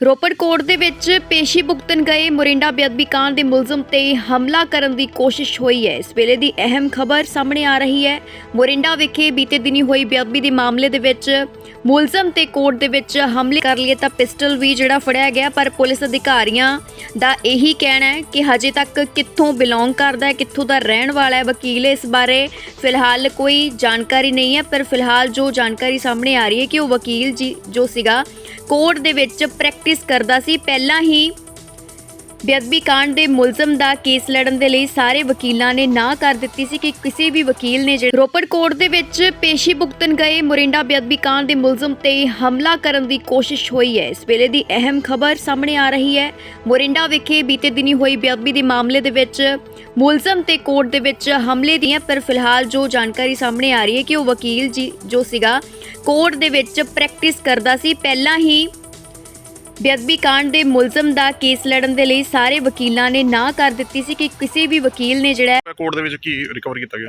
Ropar court ਦੇ ਵਿੱਚ ਪੇਸ਼ੀ ਭੁਗਤਣ ਗਏ ਮੋਰਿੰਡਾ ਬੇਅਦਬੀ ਕਾਂਡ ਦੇ ਮੁਲਜ਼ਮ ਤੇ ਹਮਲਾ ਕਰਨ ਦੀ ਕੋਸ਼ਿਸ਼ ਹੋਈ ਹੈ। ਇਸ ਵੇਲੇ ਦੀ ਅਹਿਮ ਖਬਰ ਸਾਹਮਣੇ ਆ ਰਹੀ ਹੈ। ਮੋਰਿੰਡਾ ਵਿਖੇ ਬੀਤੇ ਦਿਨੀ ਹੋਈ ਬੇਅਦਬੀ ਦੇ ਮਾਮਲੇ ਦੇ ਵਿੱਚ ਮੁਲਜ਼ਮ ਤੇ ਕੋਰਟ ਦੇ ਵਿੱਚ ਹਮਲੇ ਕਰ ਲਈਏ ਤਾਂ ਪਿਸਟਲ ਵੀ ਜਿਹੜਾ ਫੜਿਆ ਗਿਆ, ਪਰ ਪੁਲਿਸ ਅਧਿਕਾਰੀਆਂ ਦਾ ਇਹੀ ਕਹਿਣਾ ਹੈ ਕਿ ਹਜੇ ਤੱਕ ਕਿੱਥੋਂ ਬਿਲੋਂਗ ਕਰਦਾ ਹੈ, ਕਿੱਥੋਂ ਦਾ ਰਹਿਣ ਵਾਲਾ ਹੈ, ਵਕੀਲ ਇਸ ਬਾਰੇ ਫਿਲਹਾਲ ਕੋਈ ਜਾਣਕਾਰੀ ਨਹੀਂ ਹੈ, ਪਰ ਫਿਲਹਾਲ ਜੋ ਜਾਣਕਾਰੀ ਸਾਹਮਣੇ ਆ ਰਹੀ ਹੈ ਕਿ ਉਹ ਵਕੀਲ ਜੀ ਜੋ ਸੀਗਾ ਕੋਰਟ ਦੇ ਵਿੱਚ ਪ੍ਰੈਕਟਿਸ ਕਰਦਾ ਸੀ। ਪਹਿਲਾਂ ਹੀ ਬੇਅਦਬੀ ਕਾਂਡ ਦੇ ਮੁਲਜ਼ਮ ਦਾ ਕੇਸ ਲੜਨ ਦੇ ਲਈ ਸਾਰੇ ਵਕੀਲਾਂ ਨੇ ਨਾ ਕਰ ਦਿੱਤੀ ਸੀ ਕਿ ਕਿਸੇ ਵੀ ਵਕੀਲ ਨੇ ਜਿਹੜਾ ਰੋਪੜ ਕੋਰਟ ਦੇ ਵਿੱਚ ਪੇਸ਼ੀ ਭੁਗਤਣ ਗਏ। ਮੋਰਿੰਡਾ ਬੇਅਦਬੀ ਕਾਂਡ ਦੇ ਮੁਲਜ਼ਮ ਤੇ ਹਮਲਾ ਕਰਨ ਦੀ ਕੋਸ਼ਿਸ਼ ਹੋਈ ਹੈ। ਇਸ ਵੇਲੇ ਦੀ ਅਹਿਮ ਖਬਰ ਸਾਹਮਣੇ ਆ ਰਹੀ ਹੈ। ਮੋਰਿੰਡਾ ਵਿਖੇ ਬੀਤੇ ਦਿਨੀ ਹੋਈ ਬੇਅਦਬੀ ਦੇ ਮਾਮਲੇ ਦੇ ਵਿੱਚ ਮੁਲਜ਼ਮ ਤੇ ਕੋਰਟ ਦੇ ਵਿੱਚ ਹਮਲੇ ਦੀਆਂ, ਪਰ ਫਿਲਹਾਲ ਜੋ ਜਾਣਕਾਰੀ ਸਾਹਮਣੇ ਆ ਰਹੀ ਹੈ ਕਿ ਉਹ ਵਕੀਲ ਜੀ, ਜੋ ਸੀਗਾ ਕੋਰਟ ਦੇ ਵਿੱਚ ਪ੍ਰੈਕਟਿਸ ਕਰਦਾ ਸੀ। ਪਹਿਲਾਂ ਹੀ ਬੇਅਦਬੀ ਕਾਂਡ ਦੇ ਮੁਲਜ਼ਮ ਦਾ ਕੇਸ ਲੜਨ ਦੇ ਲਈ ਸਾਰੇ ਵਕੀਲਾਂ ਨੇ ਨਾ ਕਰ ਦਿੱਤੀ ਸੀ ਕਿ ਕਿਸੇ ਵੀ ਵਕੀਲ ਨੇ ਜਿਹੜਾ ਕੋਰਟ ਦੇ ਵਿੱਚ ਕੀ ਰਿਕਵਰ ਕੀਤਾ ਗਿਆ?